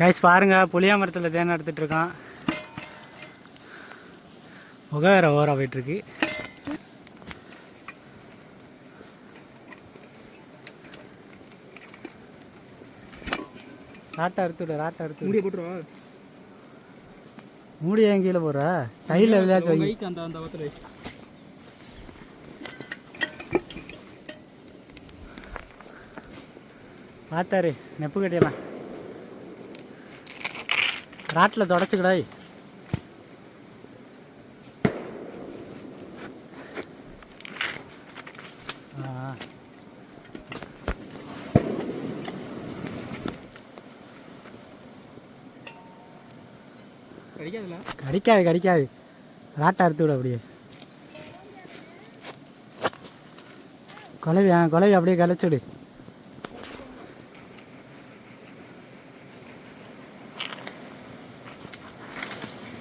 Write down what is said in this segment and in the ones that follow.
Guys பாருங்க புளியா மரத்தில் தேன் எடுத்துட்டு இருக்கான். முக வேற ஓரா போயிட்டு இருக்கு ராட்டை அறுத்துடு ராட்டை அறுத்து முடிய போட்டுருவா. மூடி ஏன் கீழே போடுற? சைடில் எதுலையாச்சும் வை. அந்த அந்த பார்த்தாரு நெப்பு கட்டிடலாம். ராட்டில் தொடச்சிக்கடாய் கடிக்காது கடிக்காது. ராட்டை அறுத்து விட அப்படியே. குலவி ஆ குலவி அப்படியே கலைச்சு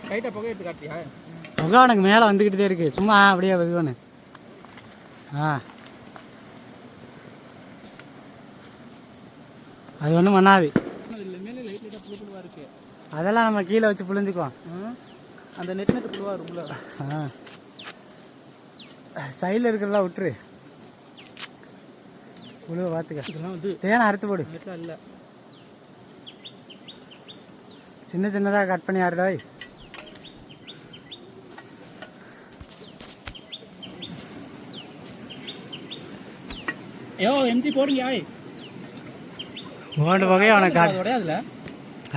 லைட்டாக புகை எடுத்து காட்டியா புகை உனக்கு மேலே வந்துக்கிட்டே இருக்கு. சும்மா அப்படியே இதுவனு ஆ. அது ஒன்றும் பண்ணாது. அதெல்லாம் நம்ம கீழே வச்சு புழிஞ்சுக்குவோம். அந்த நெட் நெட் புழுவாக இருக்கும்ல. ஆ. சைடில் இருக்கிறதெல்லாம் விட்டுரு. புழுவை பார்த்துக்க. இதெல்லாம் வந்து தேனை அறுத்து போடு. இல்லை. சின்ன சின்னதாக கட் பண்ணி ஆறுடாய் ஐயோ எம்ஜி போடுங்க ஆய் ஓண்டு வகையை அவனை காட்டு உடையாதுல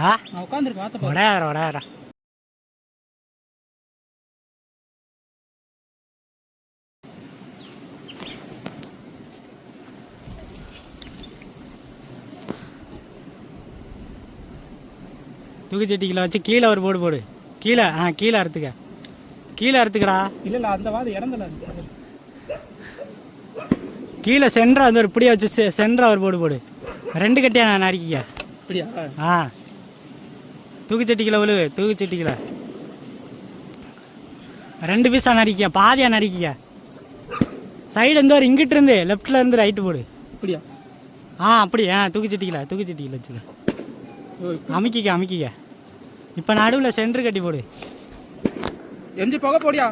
ஆ? நான் உட்காந்துருக்கேன் பார்த்த பாரு உடையாரா உடையாரா தூக்குச்சட்டிக்கில் வச்சு கீழே ஒரு போடு போடு. கீழே ஆ கீழே அறுத்துக்க. கீழே அறுத்துக்கடா. இல்லை இல்லை அந்த வாது இறந்தல அது கீழே சென்டரா வந்து ஒரு பிடிய வச்சு சென்டரா ஒரு போடு போடு. ரெண்டு கட்டியா நான் நறுக்கிக்க? அப்படியா? ஆ. தூக்குச்சட்டிக்கில் விழு தூக்குச்சட்டிக்கில் ரெண்டு பீஸாக நறுக்கிக்க பாதியாக நறுக்கிக்க. சைடு இருந்து ஒரு இங்கிட்டு இருந்து லெஃப்டில் இருந்து ரைட்டு போடு. அப்படியா? ஆ அப்படி ஆ தூக்குச்சட்டிக்கில் தூக்குச்சட்டிக்கில் வச்சுக்க. அமுக்கிக்க அமுக்கிக்க. இப்போ நடுவில் சென்டர் கட்டி போடு. எம்ஜி புகை போடியா?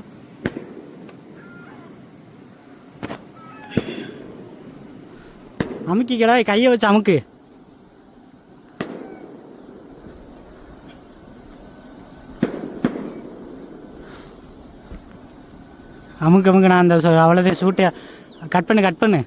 அமுக்கிக்கடா கையை வச்சு அமுக்கு. அமுக்கு அமுக்கு நான் அந்த அவ்வளோதான் சூட்டை கட் பண்ணு கட் பண்ணு.